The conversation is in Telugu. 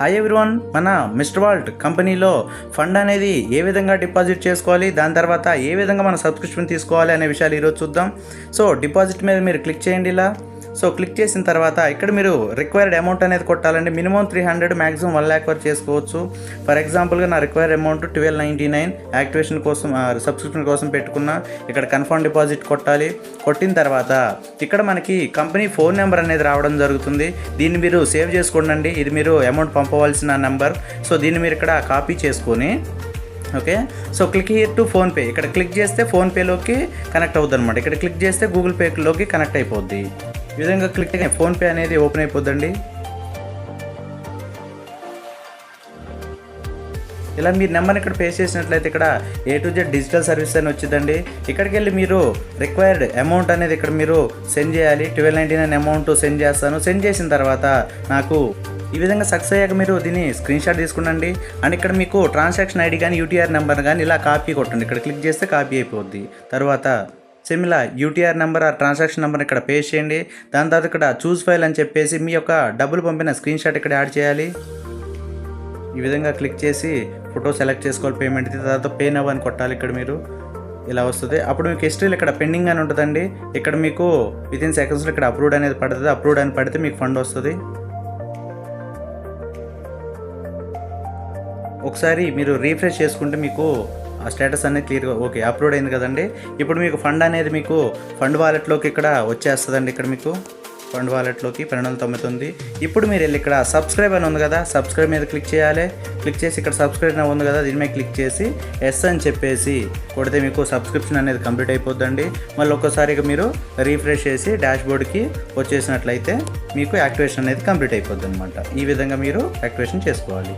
హాయ్ ఎవ్రీవన్ మన మిస్టర్ వాల్ట్ కంపెనీలో ఫండ్ అనేది ఏ విధంగా డిపాజిట్ చేసుకోవాలి దాని తర్వాత ఏ విధంగా మన సబ్స్క్రిప్షన్ తీసుకోవాలి అనే విషయాలు ఈరోజు చూద్దాం. సో డిపాజిట్ మీద మీరు క్లిక్ చేయండి ఇలా. సో క్లిక్ చేసిన తర్వాత ఇక్కడ మీరు రిక్వైర్డ్ అమౌంట్ అనేది కొట్టాలండి. Minimum three hundred maximum one lakh వరకు చేసుకోవచ్చు. ఫర్ ఎగ్జాంపుల్గా నా required amount twelve ninety nine activation కోసం సబ్స్క్రిప్షన్ కోసం పెట్టుకున్న ఇక్కడ కన్ఫర్మ్ డిపాజిట్ కొట్టాలి. కొట్టిన తర్వాత ఇక్కడ మనకి కంపెనీ ఫోన్ నెంబర్ అనేది రావడం జరుగుతుంది. దీన్ని మీరు సేవ్ చేసుకోండి ఇది మీరు అమౌంట్ పంపవలసిన నెంబర్ సో దీన్ని మీరు ఇక్కడ కాపీ చేసుకొని okay? So click here to PhonePe ఇక్కడ క్లిక్ చేస్తే ఫోన్పేలోకి కనెక్ట్ అవుద్ది అనమాట ఇక్కడ క్లిక్ చేస్తే గూగుల్ పేలోకి కనెక్ట్ అయిపోద్ది. ఈ విధంగా క్లిక్ అయితే ఫోన్పే అనేది ఓపెన్ అయిపోద్దండి. ఇలా మీరు నెంబర్ ఇక్కడ పేస్ట్ చేసినట్లయితే ఇక్కడ A to Z digital service అని వచ్చిందండి. ఇక్కడికి వెళ్ళి మీరు రిక్వైర్డ్ అమౌంట్ అనేది ఇక్కడ మీరు సెండ్ చేయాలి. Twelve ninety nine amount send చేస్తాను. సెండ్ చేసిన తర్వాత నాకు ఈ విధంగా సక్సెస్ అయ్యాక మీరు దీన్ని స్క్రీన్ షాట్ తీసుకునండి అండ్ ఇక్కడ మీకు ట్రాన్సాక్షన్ ఐడి కానీ యూటీఆర్ నెంబర్ కానీ ఇలా కాపీ కొట్టండి. ఇక్కడ క్లిక్ చేస్తే కాపీ అయిపోద్ది. తర్వాత సేమ్ యూటీఆర్ నెంబర్ ఆ ట్రాన్సాక్షన్ నెంబర్ ఇక్కడ పేస్ట్ చేయండి. దాని తర్వాత ఇక్కడ చూస్ ఫైల్ అని చెప్పేసి మీ యొక్క డబ్బులు పంపిన స్క్రీన్ షాట్ ఇక్కడ యాడ్ చేయాలి. ఈ విధంగా క్లిక్ చేసి ఫోటో సెలెక్ట్ చేసుకోవాలి పేమెంట్ తర్వాత పే నవ్ అని కొట్టాలి ఇక్కడ మీరు. ఇలా వస్తుంది. అప్పుడు మీకు హిస్టరీలో ఇక్కడ పెండింగ్ అని ఉంటుందండి. ఇక్కడ మీకు విత్ ఇన్ సెకండ్స్లో ఇక్కడ అప్రూవ్డ్ అనేది పడుతుంది. అప్రూవ్డ్ అని పడితే మీకు ఫండ్ వస్తుంది. ఒకసారి మీరు రీఫ్రెష్ చేసుకుంటే మీకు స్టేటస్ అనేది క్లియర్గా ఓకే అప్లోడ్ అయింది కదండి. ఇప్పుడు మీకు ఫండ్ అనేది మీకు ఫండ్ వాలెట్లోకి ఇక్కడ వచ్చేస్తుందండి ఇక్కడ మీకు. ఫండ్ వాలెట్లోకి పన్నెండు వందల తొంభై తొమ్మిది ఇప్పుడు మీరు వెళ్ళి ఇక్కడ సబ్స్క్రైబ్ అని ఉంది కదా సబ్స్క్రైబ్ మీద క్లిక్ చేయాలి. క్లిక్ చేసి ఇక్కడ సబ్స్క్రైబ్ అని ఉంది కదా దీని మీద క్లిక్ చేసి ఎస్ అని చెప్పేసి కొడితే మీకు సబ్స్క్రిప్షన్ అనేది కంప్లీట్ అయిపోద్దండి. మళ్ళీ ఒక్కసారిగా మీరు రీఫ్రెష్ చేసి డాష్ బోర్డ్కి వచ్చేసినట్లయితే మీకు యాక్టివేషన్ అనేది కంప్లీట్ అయిపోద్ది అనమాట ఈ విధంగా మీరు యాక్టివేషన్ చేసుకోవాలి.